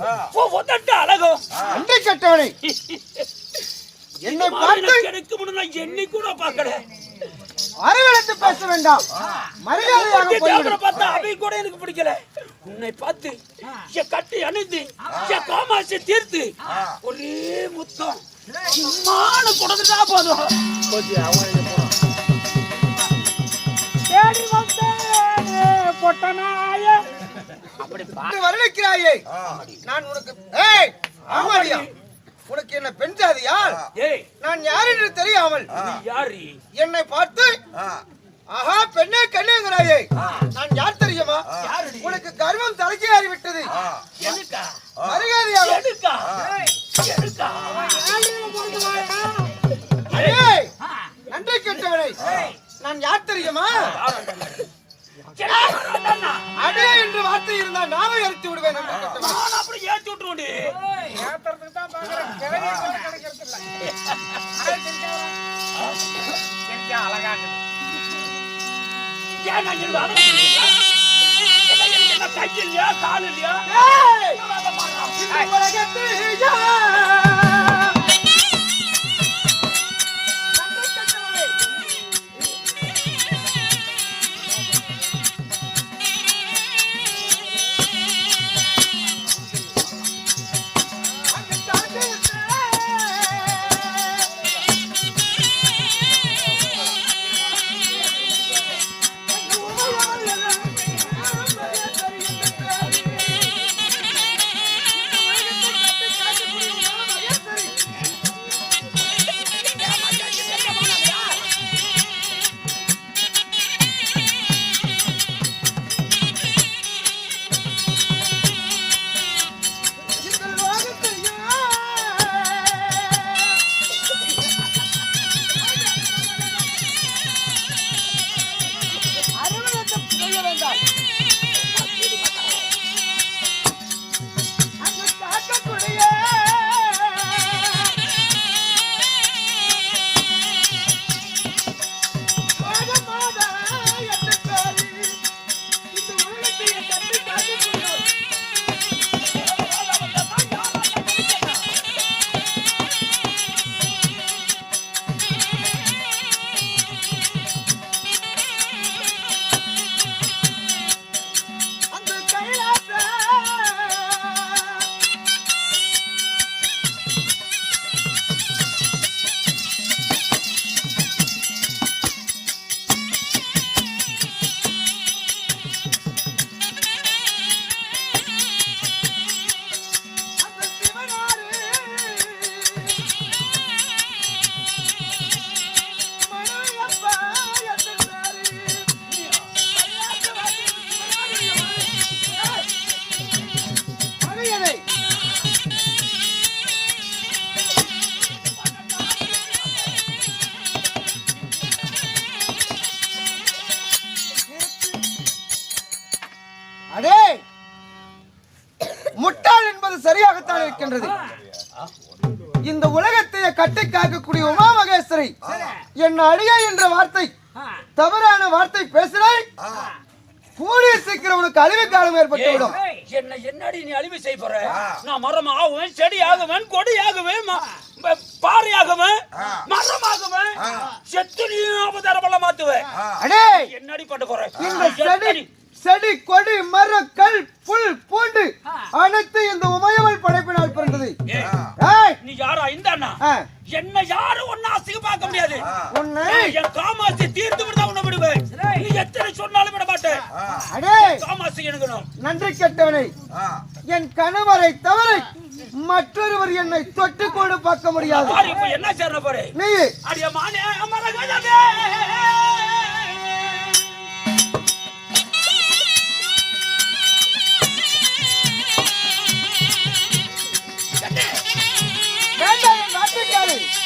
அழகும் அண்டை கட்டவனே என்னை பார்த்து எனக்கு முன்ன எண்ணி கூட பார்க்கல. அரவழைத்து பேச வேண்டாம். மரியாதையாக தேவரை பார்த்தா அவை கூட எனக்கு பிடிக்கல. உன்னை பார்த்து என் கட்டி அணிந்து என் காமாசி தீர்த்து ஒரே முத்தம். சும்மான கொடுத்துட்டா போதும். தேடி வந்தேனே பொட்டனாய அப்படி வரவேற்கிறாயே. நான் உனக்கு ஏய் ஆமாடியா உனக்கு என்ன பெண் ஜாதியா ஏய். நான் யார் என்று தெரியாமல் நீ யாரு? என்னை பார்த்து ஆஹா பெண்ணே கண்ணுங்கிறாயே நான் யார் தெரியுமா? யாருடி? உனக்கு கர்வம் தலைக்கு ஏறிவிட்டது. நன்றி கெட்டவனை. நான் யார் தெரியுமா? அடே என்று வார்த்தை இருந்தால் நாமே எரித்து விடுவேன் அப்படி ஏத்தி விட்டுருவோண்டி ஏன் நான் இங்க அழகு இல்லையா? என்ன கை இல்லையா கால் இல்லையா! இந்த உலகத்தை கட்டி சரியாகத்தான் இருக்கின்றது. இந்த உலகத்தையே கட்டி காக்கக்கூடிய உமா மகேஸ்வரி என் அடியை என்ற வார்த்தை தவறான வார்த்தை பேசினாய்? கூடிய சீக்கிரம் உனக்கு அழிவு காலம் ஏற்பட்டுவிடும். என்ன என்னடி நீ அழிவு செய்ய போற? நான் மரம் ஆகுவேன் செடி ஆகுவேன் கொடி ஆகுவேன் பாறை ஆகுவேன் மரம் ஆகுவேன் செத்து நீ அவதாரம் எல்லாம் மாத்துவேன் அடே! என்னடி பண்ண போற? இந்த செடி செடி கொடி மரம் கல் புல் பூண்டு. அனைத்து இந்த உமையவள் படைப்பினால் பிறந்தது. நீ யாரா? இந்த என்ன யாரும் ஒன்னா அசிங்க பார்க்க முடியாது உன்னை? என் காமாசி தீர்த்து விட உன்னை விடுவேன். நீ எத்தனை சொன்னாலும் விட மாட்டேன் அடே. காமாசி எனக்கணும். நன்றி கெட்டவனை. என் கணவரை தவிர மற்றொருவர் என்னை தொட்டு கூட பார்க்க முடியாது. என்ன சேர போறே? நீ அடிய மானே என்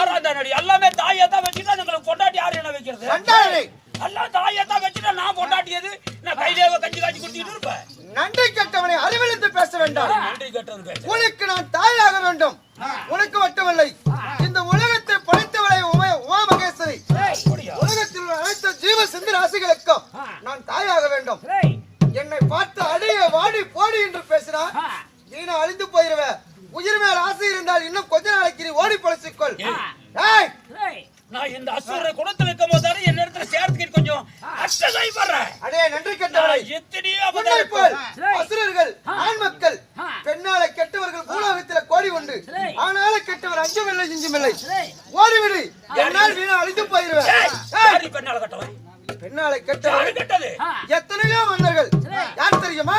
யாரா தானடி எல்லாமே தாயை தான் வச்சுட்டா எங்களுக்கு பொண்டாட்டி யாரு என்ன வைக்கிறது? எல்லாம் தாயை தான் வச்சுட்டா நான் பொண்டாட்டியது நான் கையிலேயே கஞ்சி காய்ச்சி குடிச்சிட்டு இருப்பேன். நன்றி கெட்டவனை அறிவிலிருந்து பேச வேண்டாம். நன்றி கெட்டது பேச. உனக்கு நான் தாயாக வேண்டும். உனக்கு மட்டுமல்லை. இந்த உலகத்தை படைத்தவளை உமா உமா மகேஸ்வரி? உலகத்தில் உள்ள அனைத்து ஜீவ சிந்து ராசிகளுக்கும் நான் தாயாக வேண்டும். என்னை பார்த்து அடிய வாடி போடி என்று பேசினார் ஆ, நீனும் அழிந்து போயிருவ. உயிர் மேல் ஆசை இருந்தால் இன்னும் கொஞ்ச நாளைக்கு நீ ஓடி பழச்சிக்கொள் நான் இந்த அசுர குணத்துல இருக்கும் போது என் இடத்துல சேர்த்துக்கிட்டு கொஞ்சம் அஷ்டகை படுறேன் அடே நன்றி கெட்டவளை. நான் எத்தனையோ உன்னை போல் அசுரர்கள் ஆண் மக்கள் ஆ. பெண்ணால கெட்டவர்கள் பூலோகத்தில் கோடி உண்டு. ஆனால கெட்டவர் அஞ்சமில்லை இஞ்சுமில்லை. ஓடிவிடு. என்னால் வீணா அழிந்து போயிருவேன். பெண்ணால கட்டவன்? பெண்ணாலை யாரு கெட்டவர் கெட்டது எத்தனையோ மன்னர்கள். யார் தெரியுமா?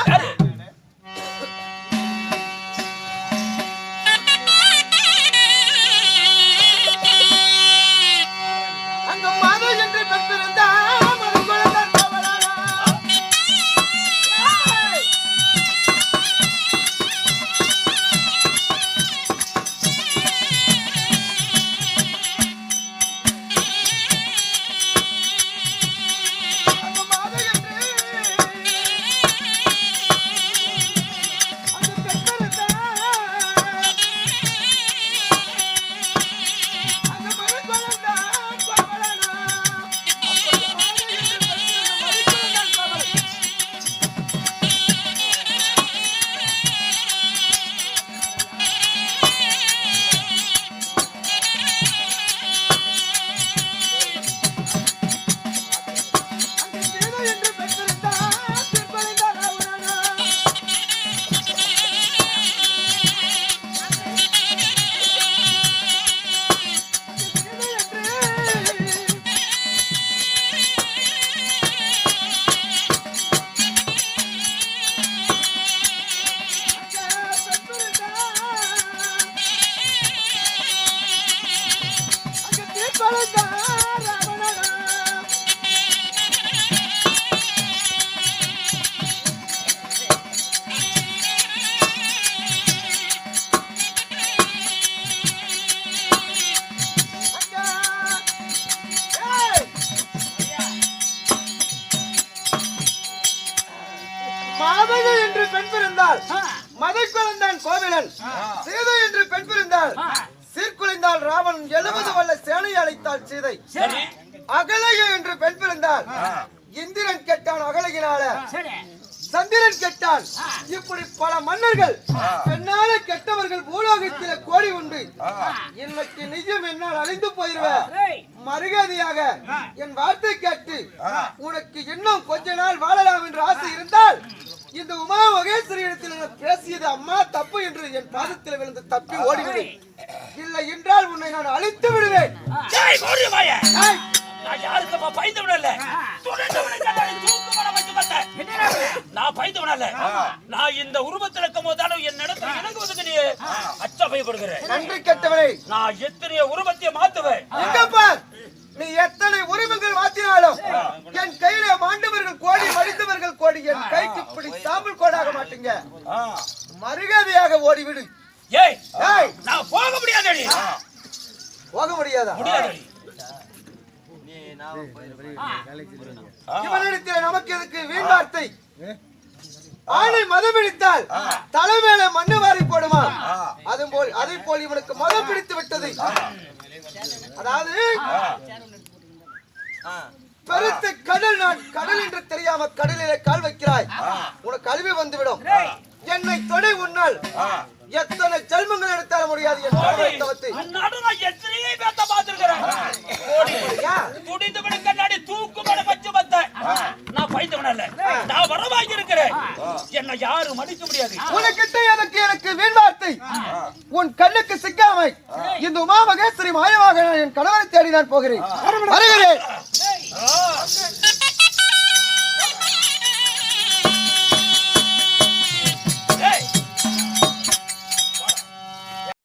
பெண் பிறந்தால் மதை குழந்தான் கோவிலன் சீதை என்று பெண் பிறந்தால் சீர்குலைந்தால் ராவணன் எழுபது வல்ல சேனை அழைத்தாள் சீதை. சரி. அகலகை என்று பெண் பிறந்தால் இந்திரன் கெட்டான் அகலகினால சந்திரன் ஏன் கேட்டால் இப்படி பல மன்னர்கள் பெண்ணால கெட்டவர்கள் பூலோகத்தில கோடி உண்டு. இன்னைக்கு நிஜம் என்னால் அழிந்து போயிருவேன் ஏய், மரியாதையாக என் வார்த்தை கேட்டு உனக்கு இன்னும் கொஞ்ச நாள் வாழலாம் என்று ஆசை இருந்தால் இந்த உமா மகேஸ்வரி இடத்தில் நான் பேசியது அம்மா தப்பு என்று என் பாதத்தில் விழுந்து தப்பி ஓடிவிடு. இல்லை என்றால் உன்னை நான் அழித்து விடுவேன். நான் யாருக்குமா பயந்து விடல துணிந்தவனை கண்டாலே தூக்கு மரம் வச்சு பார்த்தேன். நான் பயந்து விடல நான் இந்த உருவத்தில் இருக்கும் போதாலும் என் இடத்துல இணங்குவதுக்கு நீ அச்ச நன்றி கெட்டவனை நான் எத்தனையோ உருவத்தையே மாத்துவேன் எங்க பார் நீ எத்தனை உரிமைகள் மாற்றினாலும் என் கையில மாண்டவர்கள் கோடி மடிந்தவர்கள் கோடி இப்படி சாம்பல் கோடாக மாட்டீங்க. மரியாதையாக ஓடிவிடு. ஏய் ஏய். நான் போக முடியாதடி. போக முடியாதா? முடியாதடி. இவனிடத்தில் நமக்கு எதுக்கு வீண் வார்த்தை? ஆணை மதம் பிடித்தால் தலை மேல மண்ணு வாரி போடுமா? அது போல் அதை போல் இவனுக்கு மதம் பிடித்து விட்டது. அதாவது பெருத்த கடல் நான் கடல் என்று தெரியாம கடலிலே கால் வைக்கிறாய். உனக்கு கல்வி வந்துவிடும். என்னை தொடை உன்னால். எத்தனை ஜென்மங்கள் எடுத்தால முடியாது என் பார்வை தவத்தை எத்தனையோ பேத்த ஏன்? துணிந்தவனை கண்ணாடி தூக்கு மேல வச்சு பார்த்தேன் நான் பயந்தவனல்ல நான் வரவாகி இருக்கிறேன் என்னை யாரும் மன்னிக்க முடியாது. உனக்கிட்ட எனக்கு எனக்கு வீண் வார்த்தை. உன் கண்ணுக்கு சிக்காமை. இந்த உமா மகேஸ்வரி மாயமாக என் கணவரை தேடி நான் போகிறேன் வருகிறேன்.